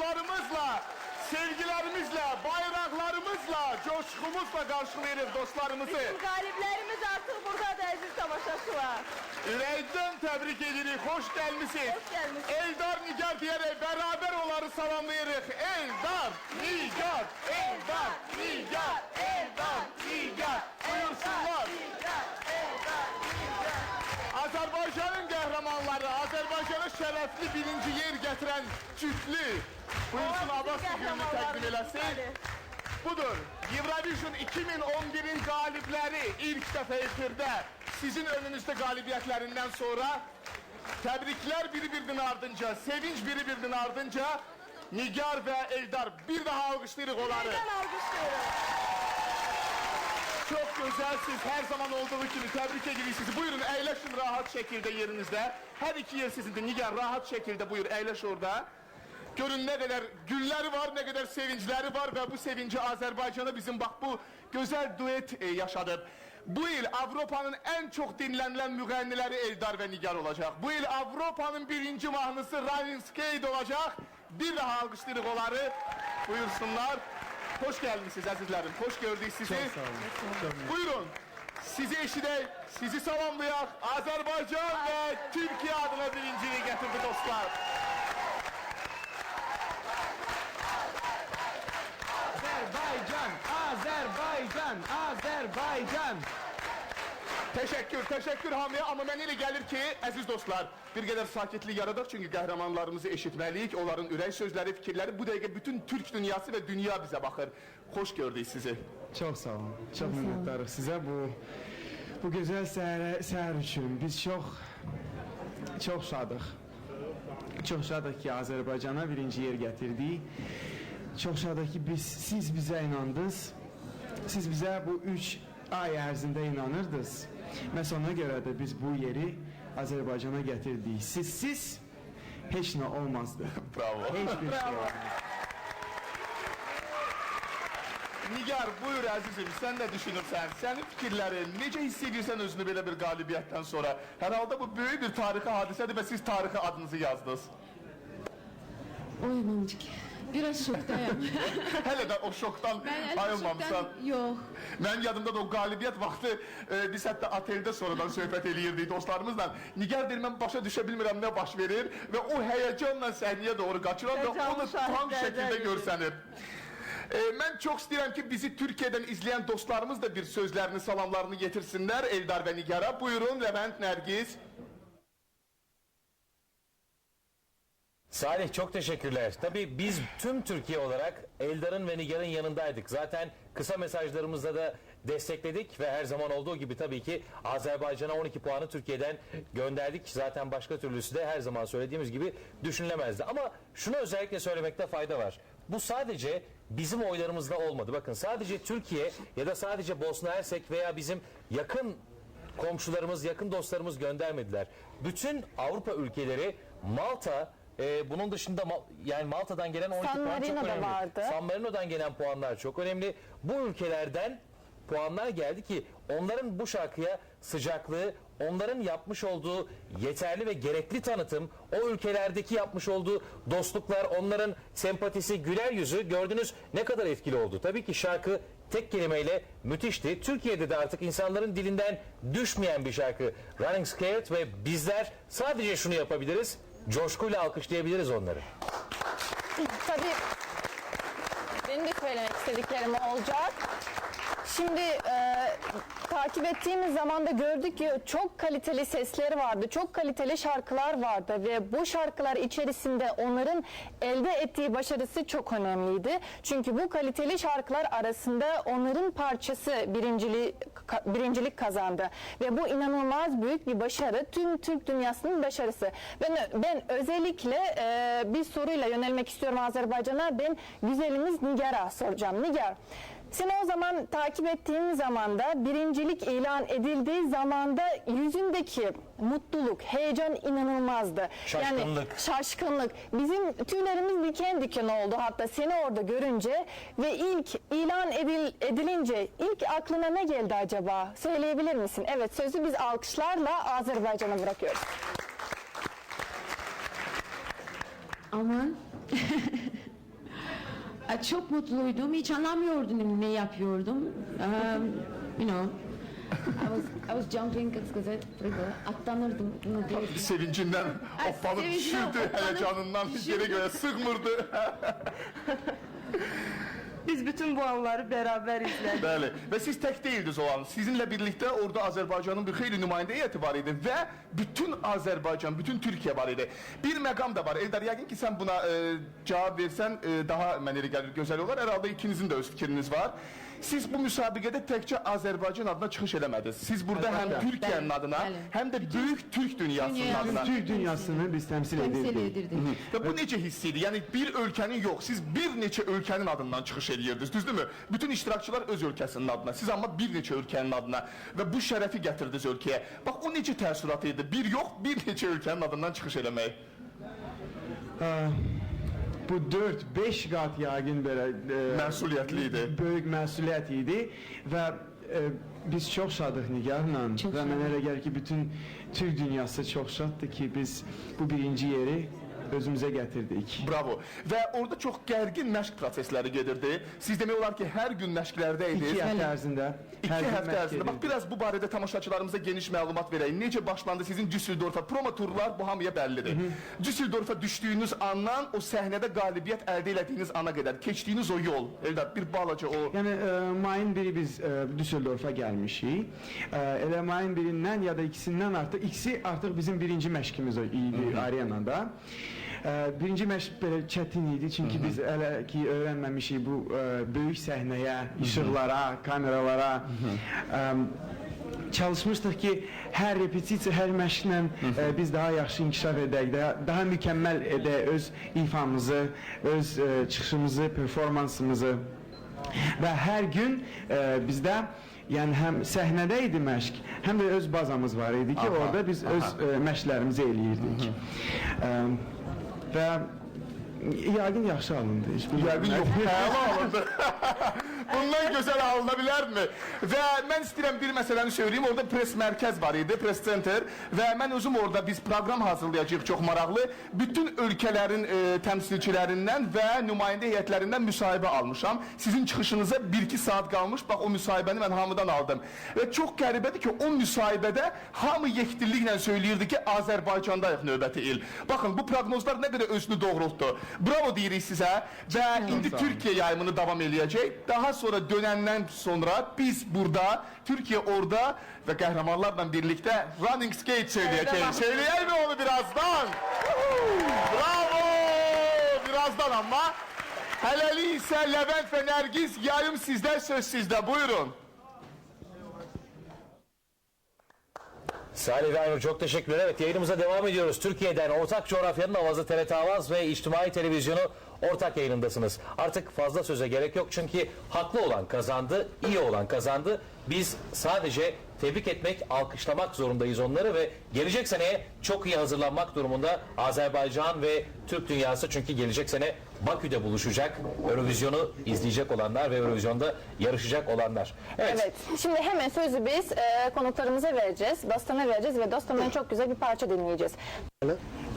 alkışlarımızla, sevgilerimizle, bayraklarımızla, coşkumuzla karşılayırıq dostlarımızı. Bizim galiplerimiz artık burada da aziz tamaşaçılar. Ürəkdən təbrik edirik, xoş gəlmisiniz. Hoş gelmişsiniz. Eldar Nigar deyərək bərabər onları salamlayırıq. Eldar, Nigar, Eldar, Nigar, Eldar, Nigar. Buyursunlar. Şərəfli birinci yer gətirən cütlü. Buyursun Abbas bugününü təqdim eləsin. Budur. Eurovision 2011'in galipleri ilk defa efirde sizin önünüzde galibiyetlərindən sonra təbriklər biri-birinin ardınca, sevinç biri-birinin ardınca Nigar ve Eldar bir daha alkışlayırıq onları. Neden alkışlıyorum? Çok güzelsiniz. Her zaman olduğu gibi tebrik edirik sizi. Buyurun eğleşin rahat şekilde yerinizde. Her iki yer sizindir. Nigar rahat şekilde buyur eğleş orada. Görün ne kadar gülleri var, ne kadar sevinçleri var ve bu sevinci Azerbaycan'a bizim bak bu güzel duet e, yaşadı. Bu yıl Avrupa'nın en çok dinlenilen müğennileri Eldar ve Nigar olacak. Bu yıl Avrupa'nın birinci mahnısı Running Skate olacak. Bir daha alkışlayırıq onları. Buyursunlar. Hoş geldiniz azizlerim. Hoş gördük sizi. Buyurun. Sizi eşidək, sizi salamlayak. Azerbaycan ve Türkiye adına birinciliği getirdi dostlar. Azerbaycan, Azerbaycan, Azerbaycan. Teşekkür, teşekkür Hamiye. Ama mən elə gəlir ki, əziz dostlar, bir qədər sakitlik yaradaq çünki qəhrəmanlarımızı eşitməliyik. Onların ürək sözləri, fikirləri bu dəqiqə bütün Türk dünyası və dünya bizə baxır. Xoş gördük sizi. Çok sağ olun. Çok minnettarız size bu bu güzel seher, seher için. Biz çok çok şadıq. Çok şadıq ki Azerbaycan'a birinci yer getirdi. Çok şadıq ki biz, siz bize inandınız. Siz bize bu üç ay ərzində inanırdınız. Məhz ona görə də biz bu yeri Azerbaycan'a getirdik. Sizsiz heç nə olmazdı. Bravo. Hiçbir şey olmazdı. Nigar, buyur əzizim, sən nə düşünürsən? Sənin fikirlərin, necə hiss edirsən özünü belə bir qalibiyyətdən sonra? Hər halda bu böyük bir tarixi hadisədir və siz tarixə adınızı yazdınız. Oy mamacık. Biraz şoktayım. Hələ də o Ben şoktan yok. Mən yadımda da o qalibiyyət vaxtı e, biz hətta oteldə sonradan söhbət eləyirdik dostlarımızla. Nigar deyir mən başa bilmirəm nə baş verir və o həyəcanla səhnəyə doğru və Heyecanlı onu tam biri. görsənir. E, mən çox istəyirəm ki bizi Türkiyədən izləyən dostlarımız da bir sözlərini, salamlarını yetirsinlər Eldar və Nigara. Buyurun Levent, Nərgiz. Salih çok teşekkürler. Tabii biz tüm Türkiye olarak Eldar'ın ve Nigar'ın yanındaydık. Zaten kısa mesajlarımızda da destekledik ve her zaman olduğu gibi tabii ki Azerbaycan'a 12 puanı Türkiye'den gönderdik. Zaten başka türlüsü de her zaman söylediğimiz gibi düşünülemezdi. Ama şunu özellikle söylemekte fayda var. Bu sadece bizim oylarımızla olmadı. Bakın sadece Türkiye ya da sadece Bosna Hersek veya bizim yakın komşularımız, yakın dostlarımız göndermediler. Bütün Avrupa ülkeleri Malta, e, bunun dışında Mal- yani Malta'dan gelen 12 San puan çok Marino da önemli. vardı. San Marino'dan gelen puanlar çok önemli. Bu ülkelerden puanlar geldi ki onların bu şarkıya sıcaklığı, onların yapmış olduğu yeterli ve gerekli tanıtım, o ülkelerdeki yapmış olduğu dostluklar, onların sempatisi, güler yüzü gördünüz ne kadar etkili oldu. Tabii ki şarkı tek kelimeyle müthişti. Türkiye'de de artık insanların dilinden düşmeyen bir şarkı. Running Scared ve bizler sadece şunu yapabiliriz. Coşkuyla alkışlayabiliriz onları. Tabii benim de söylemek istediklerim olacak. Şimdi e, takip ettiğimiz zaman da gördük ki çok kaliteli sesleri vardı, çok kaliteli şarkılar vardı ve bu şarkılar içerisinde onların elde ettiği başarısı çok önemliydi. Çünkü bu kaliteli şarkılar arasında onların parçası birinciliği, birincilik kazandı ve bu inanılmaz büyük bir başarı, tüm Türk dünyasının başarısı. Ben ben özellikle e, bir soruyla yönelmek istiyorum Azerbaycan'a. Ben güzelimiz Nigar'a soracağım. Nigar, seni o zaman takip ettiğim zaman da birincilik ilan edildiği zamanda yüzündeki mutluluk, heyecan inanılmazdı. Yani Şaşkınlık. şaşkınlık. Bizim tüylerimiz diken diken oldu hatta seni orada görünce ve ilk ilan edil, edilince ilk aklına ne geldi acaba? Söyleyebilir misin? Evet sözü biz alkışlarla Azerbaycan'a bırakıyoruz. Aman. Çok mutluydum. Hiç anlamıyordum ne yapıyordum. Um, you know. I was, I was jumping, kız kızı, atlanırdım. Sevincinden sevincinden düşürdü, heyecanından yere göre sığmırdı. Biz bütün bu anları beraber izledik. Bəli. Və siz tək deyildiniz o an. Sizinlə birlikdə orada Azərbaycanın bir xeyli nümayəndə heyəti var idi və bütün Azərbaycan, bütün Türkiyə var idi. Bir məqam da var. Eldar, yəqin ki sən buna e, cavab versən e, daha mənə elə gəlir gözəl olar. Hər halda ikinizin də öz fikriniz var. Siz bu müsabiqədə təkcə Azərbaycan adına çıxış eləmədiniz. Siz burada həm Türkiyənin adına, bəli. həm də böyük Türk dünyasının Dünya- adına. Türk dünyasını biz temsil Temsil edirdik. edirdik. Və bu necə hiss idi? Yəni bir ölkənin yox, siz bir neçə ölkənin adından çıxış edirdiniz, düzdürmü? Bütün iştirakçılar öz ölkəsinin adına, siz amma bir neçə ölkənin adına və bu şərəfi gətirdiniz ölkəyə. Bax o necə təəssürat idi? Bir yox, bir neçə ölkənin adından çıxış eləmək. Bu 4-5 qat yəqin belə e, Məsuliyyətli idi. böyük məsuliyyət idi və e, biz çox şadıq Nigarla Çox və mənə elə gəlir ki, bütün Türk dünyası çox şaddır ki, biz bu birinci yeri özümüzə gətirdik. Bravo. Və orada çox gərgin məşq prosesləri gedirdi. Siz demək olar ki, hər gün məşqlərdə idiniz. həftə ərzində İki hər gün həftə məşq ərzində. Bax biraz bu barədə tamaşaçılarımıza geniş məlumat verək. Necə başlandı sizin Düsseldorfa promo turlar bu hamıya bəllidir. Düsseldorfa düşdüyünüz andan o səhnədə qalibiyyət əldə etdiyiniz ana qədər keçdiyiniz o yol. Eldar bir balaca o Yəni e, mayın biri biz e, Düsseldorfa gəlmişik. E, elə mayın birindən ya da ikisindən artıq ikisi artıq bizim birinci məşqimiz o idi arenada. E, birinci məşq belə çətin idi çünki biz hələ ki öyrənməmişik bu e, böyük səhnəyə, işıqlara, kameralara. E, çalışmışdıq ki, hər repetisiya, hər məşqlə e, biz daha yaxşı inkişaf edək, daha, daha mükəmməl edək öz ifamızı, öz e, çıxışımızı, performansımızı. Və hər gün e, bizdə yəni həm səhnədə idi məşq, həm də öz bazamız var idi ki, Aha, orada biz öz e, məşqlərimizi eləyirdik. E, və yəqin yaxşı alındı. Yəqin yox, hələ alındı. Bundan gözəl alına bilərmi? Və mən istəyirəm bir məsələni söyləyim. Orada press mərkəz var idi, press center və mən özüm orada biz proqram hazırlayacağıq çox maraqlı. Bütün ölkələrin e, təmsilçilərindən və nümayəndə heyətlərindən müsahibə almışam. Sizin çıxışınıza 1-2 saat qalmış. Bax o müsahibəni mən hamıdan aldım. Və çox qəribədir ki, o müsahibədə hamı yekdilliklə söyləyirdi ki, Azərbaycandayıq növbəti il. Baxın, bu proqnozlar nə qədər özünü doğrultdu. Bravo deyirik sizə və indi Türkiyə yayımını davam eləyəcək. Daha sonra dönəndən sonra biz burada, Türkiyə orada və qəhrəmanlarla birlikdə Running Skate söyləyəcəyik. Söyləyək mi onu birazdan? Bravo! Birazdan amma. Hələlik isə Levent və Nərgiz yayım sizdə, söz sizdə. Buyurun. Salih Aynur çok teşekkürler. Evet yayınımıza devam ediyoruz. Türkiye'den ortak coğrafyanın avazı TRT Avaz ve İçtimai Televizyonu ortak yayınındasınız. Artık fazla söze gerek yok çünkü haklı olan kazandı, iyi olan kazandı. Biz sadece tebrik etmek, alkışlamak zorundayız onları ve gelecek seneye çok iyi hazırlanmak durumunda Azerbaycan ve Türk dünyası çünkü gelecek sene Bakü'de buluşacak. Eurovizyonu izleyecek olanlar ve Eurovizyonda yarışacak olanlar. Evet. Evet. Şimdi hemen sözü biz e, konuklarımıza vereceğiz. Dostana vereceğiz ve dostumdan çok güzel bir parça dinleyeceğiz.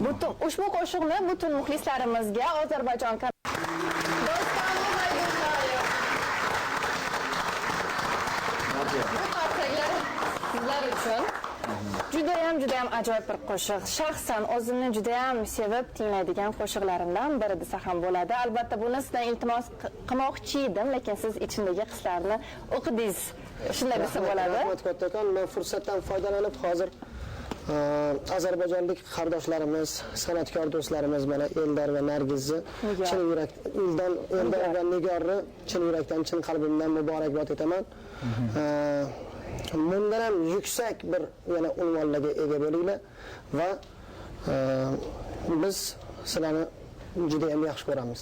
Bütün, ushbu qo'shiqni butun muxlislarimizga Ozarbayjon. Bu sizlar uchun judayam judayam ajoyib bir qo'shiq. Shaxsan o'zimni judayam sevib tinglaydigan qo'shiqlarimdan biri desa ham bo'ladi. Albatta buni sizdan iltimos qi- qilmoqchi edim, lekin siz ichindagi hislarni o'qidingiz. Shunday desa bo'ladi. rahmat kattakon men fursatdan foydalanib hozir ozarbayjonlik qardoshlarimiz san'atkor do'stlarimiz mana eldor va nargizni chin yurak eldor eldor va nigorni chin yurakdan chin qalbimdan muborakbod etaman bundan ham yuksak bir yana unvonlarga ega bo'linglar va e, biz sizlarni judayam yaxshi ko'ramiz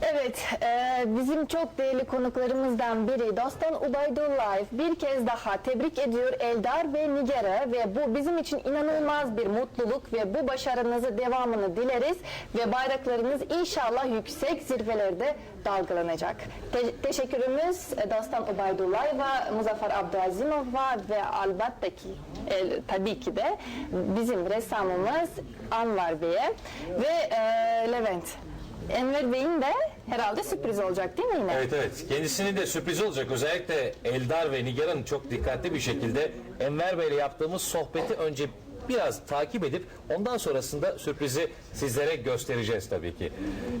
Evet, e, bizim çok değerli konuklarımızdan biri Dostan Ubaydullayev bir kez daha tebrik ediyor Eldar ve Nigar'ı ve bu bizim için inanılmaz bir mutluluk ve bu başarınızı devamını dileriz ve bayraklarınız inşallah yüksek zirvelerde dalgalanacak. Te- teşekkürümüz Dostan Ubaydullayev'a, Muzaffer Abdüazimov'a ve albatta ki e, tabii ki de bizim ressamımız Anvar Bey'e ve e, Levent. Enver Bey'in de herhalde sürpriz olacak değil mi yine? Evet evet. Kendisinin de sürpriz olacak. Özellikle Eldar ve Nigar'ın çok dikkatli bir şekilde Enver Bey'le yaptığımız sohbeti önce biraz takip edip ondan sonrasında sürprizi sizlere göstereceğiz tabii ki.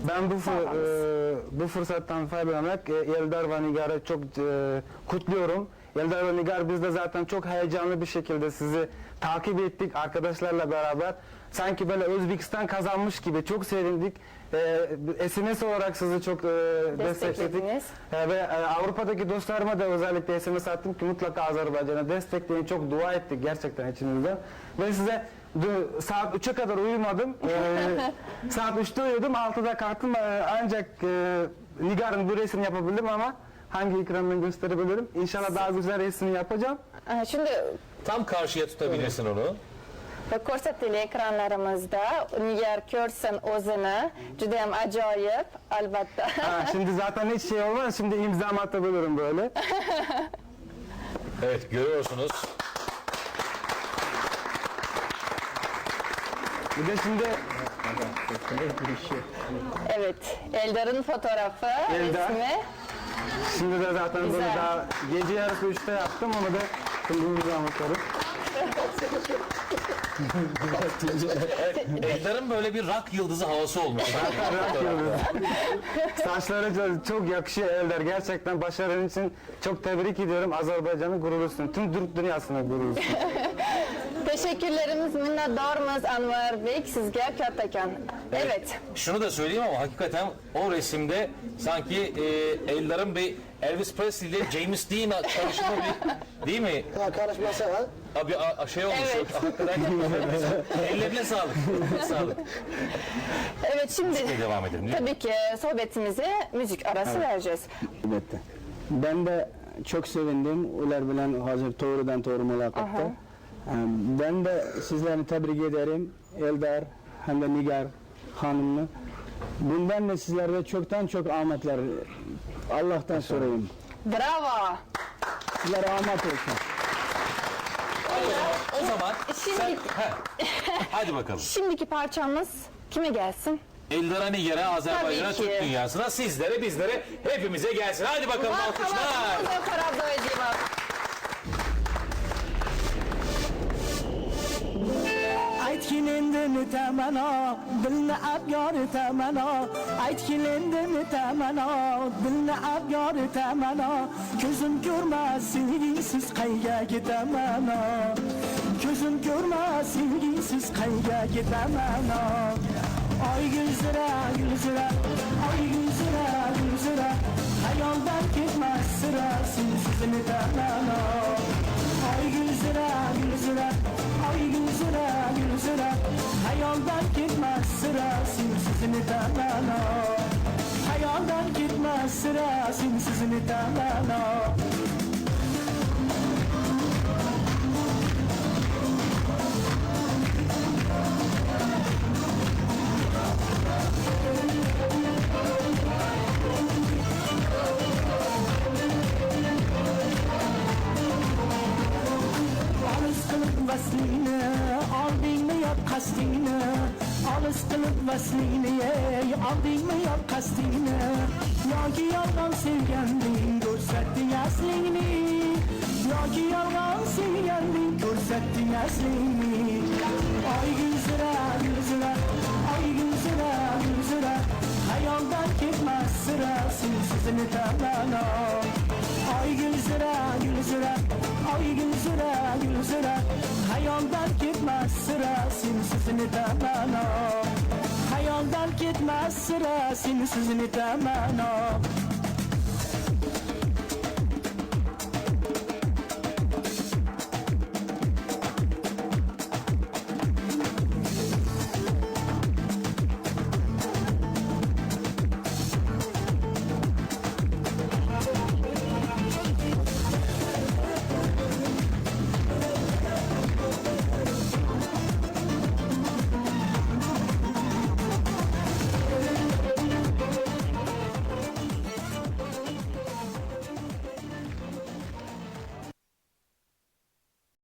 Ben bu fır- e, bu fırsattan faydalanarak e, Eldar ve Nigar'ı çok e, kutluyorum. Eldar ve Nigar biz de zaten çok heyecanlı bir şekilde sizi takip ettik arkadaşlarla beraber. Sanki böyle Özbekistan kazanmış gibi çok sevindik. E, SMS olarak sizi çok e, destekledik. E, ve e, Avrupa'daki dostlarıma da özellikle SMS attım ki mutlaka Azerbaycan'a destekleyin. Çok dua ettik gerçekten içimizden. Ve size dün saat 3'e kadar uyumadım. E, saat 3'te uyudum. 6'da kalktım. E, ancak e, Nigar'ın bu resmini yapabildim ama hangi ekrandan gösterebilirim? İnşallah daha güzel resmini yapacağım. Ee, Şimdi Tam karşıya tutabilirsin onu. Ve ko'rsatili ekranlarimizda Nigar ko'rsin o'zini judayam ajoyib albatta. Ha, şimdi zaten hiç şey olmaz. Şimdi imzamı atabilirim böyle. Evet görüyorsunuz. Bir de şimdi Evet, Eldar'ın fotoğrafı, Eldar. resmi. Şimdi de zaten bunu Güzel. daha gece yarısı 3'te yaptım onu da şimdi imzamı atarım. Eldar'ın böyle bir rock yıldızı havası olmuş. Yıldızı. Saçları çok- yakışıyor Eldar. Gerçekten başarın için çok tebrik ediyorum. Azerbaycan'ı gururlusun. Tüm Türk dünyasına gururlusun. Teşekkürlerimiz, minnetdarımız Anvar Bey sizge kattakon. Evet. Şunu da söyleyeyim ama hakikaten o resimde sanki e, Eldar'ın bir Elvis Presley ile James Dean karışımı bir değil mi? Ha karışmasa ha. Abi a- a- şey olmuş. Evet. Hakikaten ellerine sağlık. Sağlık. Evet şimdi Devam edelim. değil mi? tabii ki sohbetimize müzik arası vereceğiz. Elbette. Ben de çok sevindim. Ular bilen hazır doğrudan doğru mülakatta. Ee, Ben de sizleri tebrik ederim. Eldar hem de Nigar hanımını. Bundan da sizlere çoktan çok ahmetler. Allah'tan sorayım. Bravo. Size rahmet olsun. O zaman Şimdi- sen... Hadi bakalım. Şimdiki parçamız kime gelsin? Eldara Niger'e, Azerbaycan'a, Tabii. Türk dünyasına, sizlere, bizlere, hepimize gelsin. Hadi bakalım alkışlar. Marhabalar. Zafer. Aytgin endi netamano dilni abyor etamano aytgin endi netamano dilni abyor etamano ko'zim ko'rmas sevgisiz qayga ketamano ko'zim ko'rmas sevgisiz qayga ketamano oy gulzira gulzira oy gulzira gulzira hayoldan ketmas sira sensiz netamano hayoldan ketmas sira sensiz netamano hayoldan ketmas sira sensiz netamano Olis qilib vaslini ey oldingmi yo qasdingni yoki yolg'on sevganding ko'rsatding aslingni yoki yolg'on sevganding ko'rsatding aslingni oy gulzira gulzira oy gulzira gulzira hayoldan ketmas sira sensiz netamano oy gulzira gulzira oy gulzira gulzira hayoldan ketmas sira sensiz netamano hayoldan ketmas sira sensiz netamano